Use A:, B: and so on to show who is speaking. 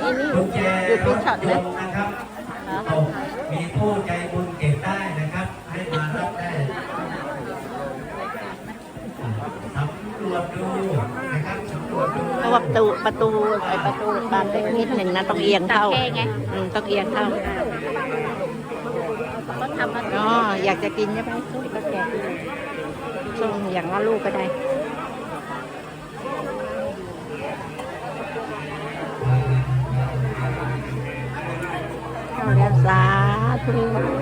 A: อ่า
B: ท่าน
A: อันนี้อันนี้
B: กุญแจ
A: อยู่ที่ช็อต
B: ล
A: นะ
B: งนะครับตกมีผู้ใจบุญเก็บได้นะครับ ให้มารับได้สำรวจดูนะครับสำรวจดู
A: เพราะว่าประตูประตูไอประตูบานเล็กนิดหนึ่งนะต้องเอียงเข้าอืมต้องเอียงเข้า
C: ก็ทำมา
A: อ๋ออยากจะกินใช่ไหมก็แกะส่งอย่างละลูกก็ได้ แล้วสาธุ